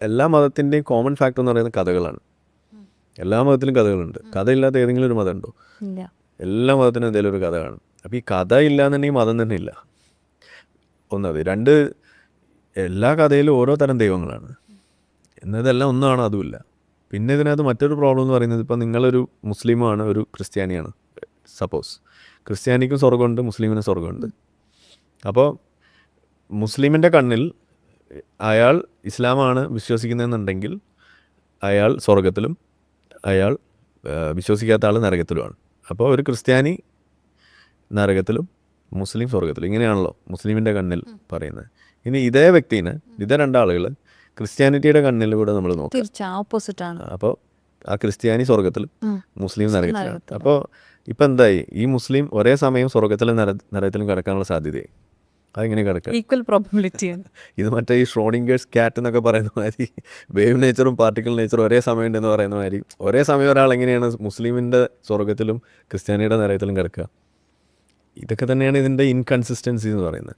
എല്ലാ മതത്തിന്റെയും common factor എന്ന് പറയുന്നത് കഥകളാണ്. എല്ലാ മതത്തിലും കഥകളുണ്ട്. കഥയില്ലാത്ത ഏതെങ്കിലും ഒരു മതം ഉണ്ടോ എല്ലാ മതത്തിനും എന്തെങ്കിലും ഒരു കഥ കാണും. അപ്പോൾ ഈ കഥ ഇല്ല എന്നുണ്ടെങ്കിൽ മതം തന്നെ ഇല്ല. ഒന്നത് രണ്ട് എല്ലാ കഥയിലും ഓരോ തരം ദൈവങ്ങളാണ്. എന്നതെല്ലാം ഒന്നാണ് അതുമില്ല പിന്നെ ഇതിനകത്ത് മറ്റൊരു പ്രോബ്ലം എന്ന് പറയുന്നത് ഇപ്പം നിങ്ങളൊരു മുസ്ലിമാണ് ഒരു ക്രിസ്ത്യാനിയാണ് സപ്പോസ് ക്രിസ്ത്യാനിക്കും സ്വർഗമുണ്ട് മുസ്ലിമിനും സ്വർഗമുണ്ട് അപ്പോൾ മുസ്ലിമിന്റെ കണ്ണിൽ അയാൾ ഇസ്ലാമാണ് വിശ്വസിക്കുന്നതെന്നുണ്ടെങ്കിൽ അയാൾ സ്വർഗത്തിലും അയാൾ വിശ്വസിക്കാത്ത ആൾ നരകത്തിലുമാണ്. അപ്പോൾ ഒരു ക്രിസ്ത്യാനി നരകത്തിലും മുസ്ലിം സ്വർഗത്തിലും ഇങ്ങനെയാണല്ലോ മുസ്ലിമിന്റെ കണ്ണിൽ പറയുന്നത്. ഇനി ഇതേ വ്യക്തിനെ ഇതേ രണ്ടാളുകൾ ക്രിസ്ത്യാനിറ്റിയുടെ കണ്ണിലൂടെ നമ്മൾ നോക്കാം. തീർച്ച ഓപ്പോസിറ്റ് ആണ്. അപ്പോൾ ആ ക്രിസ്ത്യാനി സ്വർഗത്തിലും മുസ്ലിം നരകത്തിലാണ്. അപ്പോൾ ഇപ്പം എന്തായി? ഈ മുസ്ലിം ഒരേ സമയം സ്വർഗത്തിലും നര നരകത്തിലും കിടക്കാനുള്ള സാധ്യതയായി. അതെങ്ങനെ കിടക്കുക? ഈക്വൽ പ്രോബിലിറ്റി ആണ്. ഇത് മറ്റേ ഈ ഷ്രോഡിംഗേഴ്സ് ക്യാറ്റ് എന്നൊക്കെ പറയുന്ന മാതിരി വേവ് നേച്ചറും പാർട്ടിക്കൽ നേച്ചറും ഒരേ സമയം ഉണ്ടെന്ന് പറയുന്ന മാതിരി ഒരേ സമയം ഒരാൾ എങ്ങനെയാണ് മുസ്ലിമിന്റെ സ്വർഗത്തിലും ക്രിസ്ത്യാനിയുടെ നരകത്തിലും കിടക്കുക? ഇതൊക്കെ തന്നെയാണ് ഇതിന്റെ ഇൻകൺസിസ്റ്റൻസി എന്ന് പറയുന്നത്.